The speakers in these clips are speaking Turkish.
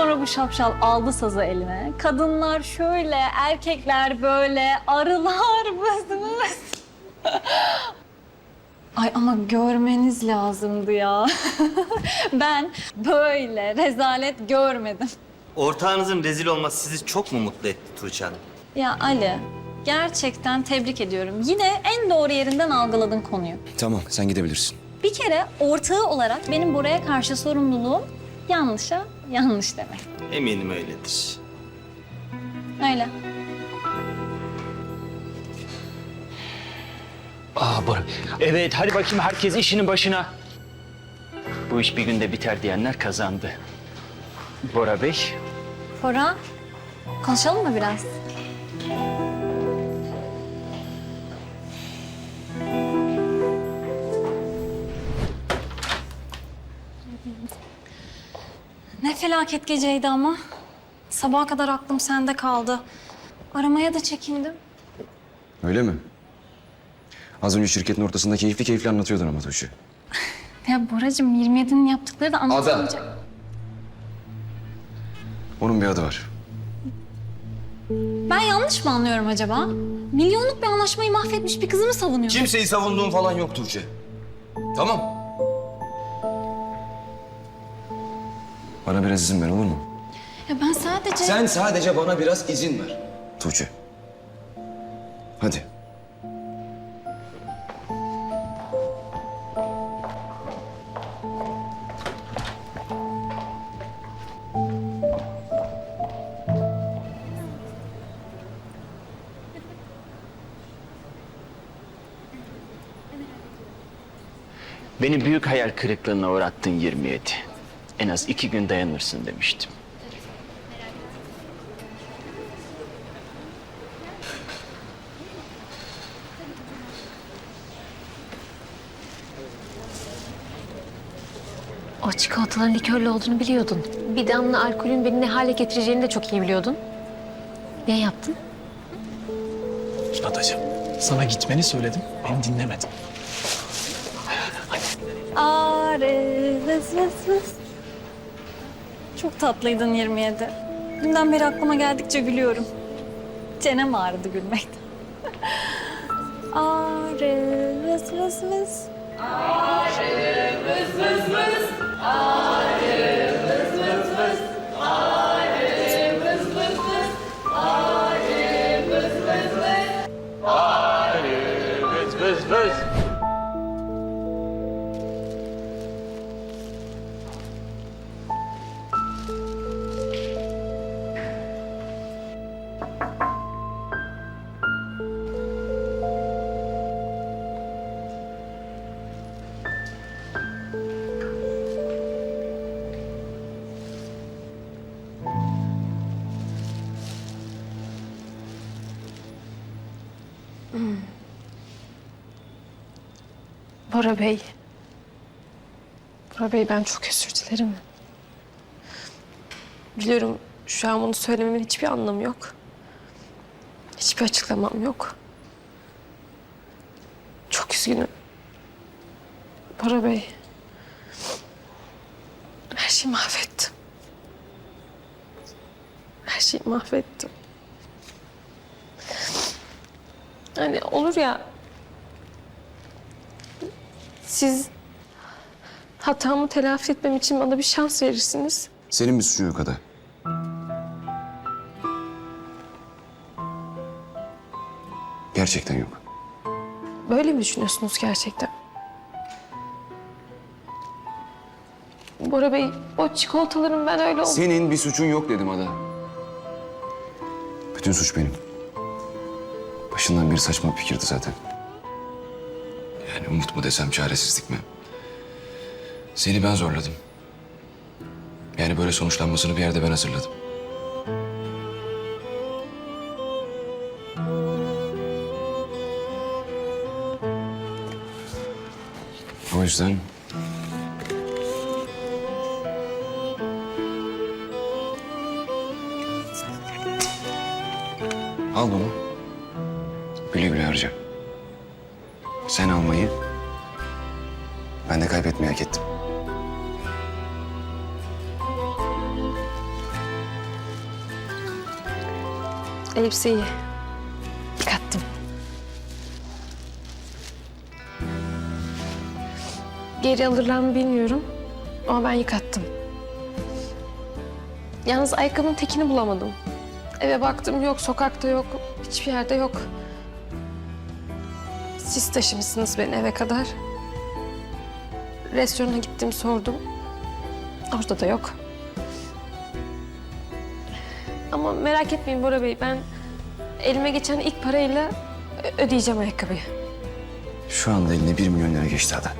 Sonra bu şapşal aldı sazı eline. Kadınlar şöyle, erkekler böyle, arılar vız. Ay ama görmeniz lazımdı ya. ben böyle rezalet görmedim. Ortağınızın rezil olması sizi çok mu mutlu etti Tuğçe Hanım? Ya Ali, gerçekten tebrik ediyorum. Yine en doğru yerinden algıladın konuyu. Tamam sen gidebilirsin. Bir kere ortağı olarak benim buraya karşı sorumluluğum yanlışa yanlış demek. Eminim öyledir. Öyle. Aa Bora. Evet hadi bakayım herkes işinin başına. Bu iş bir günde biter diyenler kazandı. Bora Bey, Bora, konuşalım mı biraz? Felaket geceydi ama. Sabaha kadar aklım sende kaldı. Aramaya da çekindim. Öyle mi? Az önce şirketin ortasında keyifli keyifli anlatıyordun ama Tuğçe. Ya Boracığım 27'nin yaptıkları da anlatılmayacak. Onun bir adı var. Ben yanlış mı anlıyorum acaba? Milyonluk bir anlaşmayı mahvetmiş bir kızı mı savunuyor? Kimseyi savunduğun falan yok Tuğçe. Tamam. Bana biraz izin ver olur mu? Ya ben sadece... Sen sadece bana biraz izin ver. Tuğçe. Hadi. beni büyük hayal kırıklığına uğrattın 27. En az iki gün dayanırsın demiştim. O çikolataların likörlü olduğunu biliyordun. Bir damla alkolün beni ne hale getireceğini de çok iyi biliyordun. Ne yaptın? Adacığım, sana gitmeni söyledim, beni dinlemedin. Arı vız vız vız. Çok tatlıydın 27. Dünden beri aklıma geldikçe gülüyorum. Çenem ağrıdı gülmekten. Arı vız vız vız. Vız Bora Bey. Bora Bey ben çok özür dilerim. Biliyorum şu an bunu söylememin hiçbir anlamı yok. Hiçbir açıklamam yok. Çok üzgünüm. Bora Bey. Her şeyi mahvettim. Her şeyi mahvettim. Hani olur ya siz hatamı telafi etmem için bana bir şans verirsiniz. Senin bir suçun yok Ada. Gerçekten yok. Böyle mi düşünüyorsunuz gerçekten? Bora Bey, o çikolataların ben öyle ol... Senin bir suçun yok dedim Ada. Bütün suç benim. Başından beri saçma fikirdi zaten. Yani umut mu desem çaresizlik mi? Seni ben zorladım. Yani böyle sonuçlanmasını bir yerde ben hazırladım. O yüzden Al bunu. Güle güle harca. Sen almayı, ben de kaybetmeyi hak ettim. Elbiseyi yıkattım. Geri alırlar mı bilmiyorum ama ben yıkattım. Yalnız ayakkabının tekini bulamadım. Eve baktım yok, sokakta yok, hiçbir yerde yok. Siz taşımışsınız beni eve kadar. Restorana gittim sordum. Orada da yok. Ama merak etmeyin Bora Bey ben elime geçen ilk parayla ödeyeceğim ayakkabıyı. Şu anda eline bir milyon lira geçti Ada.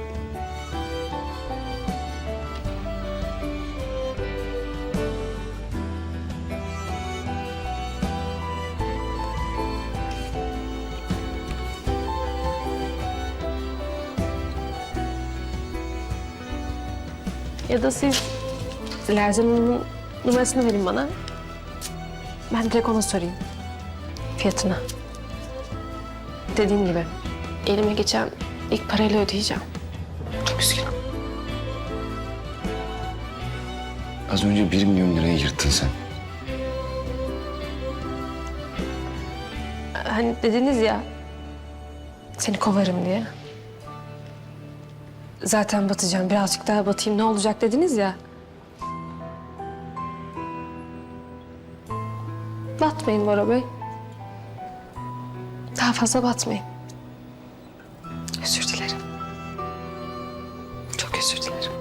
Ya da siz Lerzan Hanım'ın numarasını verin bana. Ben direkt ona sorayım. Fiyatını. Dediğim gibi elime geçen ilk parayla ödeyeceğim. Çok üzgünüm. Az önce bir milyon lirayı yırttın sen. Hani dediniz ya seni kovarım diye. Zaten batacağım. Birazcık daha batayım ne olacak dediniz ya. Batmayın Bora Bey. Daha fazla batmayın. Özür dilerim. Çok özür dilerim.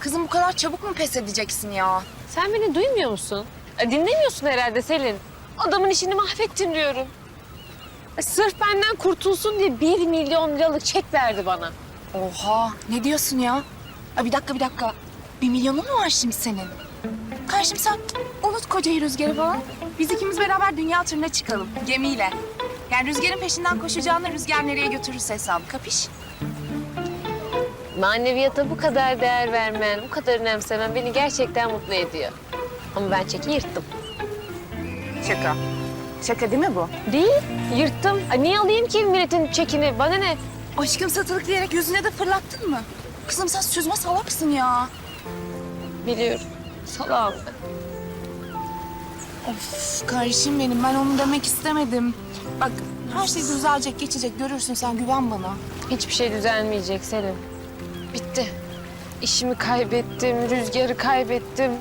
Kızım bu kadar çabuk mu pes edeceksin ya? Sen beni duymuyor musun? E, Dinlemiyorsun herhalde Selin. Adamın işini mahvettin diyorum. E, Sırf benden kurtulsun diye bir milyon liralık çek verdi bana. Oha ne diyorsun ya? Aa, bir dakika bir dakika. Bir milyonun mu var şimdi senin? Karşım sen unut kocayı rüzgarı falan. Biz ikimiz beraber dünya turuna çıkalım gemiyle. Yani rüzgarın peşinden koşacağını rüzgar nereye götürürse hesabı kapış. Maneviyata bu kadar değer vermen, bu kadar önemsemen beni gerçekten mutlu ediyor. Ama ben çeki yırttım. Şaka. Şaka değil mi bu? Değil, yırttım. Ay, niye alayım ki milletin çekini? Bana ne? Aşkım satılık diyerek yüzüne de fırlattın mı? Kızım sen süzme salaksın ya. Biliyorum. Salağım ben. Of kardeşim benim ben onu demek istemedim. Bak her şey düzelecek geçecek görürsün sen güven bana. Hiçbir şey düzelmeyecek Selin. Bitti. İşimi kaybettim, rüzgarı kaybettim.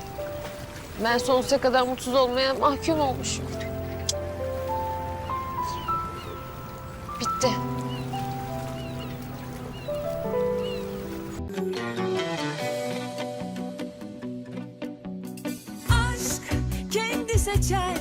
Ben sonsuza kadar mutsuz olmaya mahkum olmuşum. Bitti. aşk kendi seçer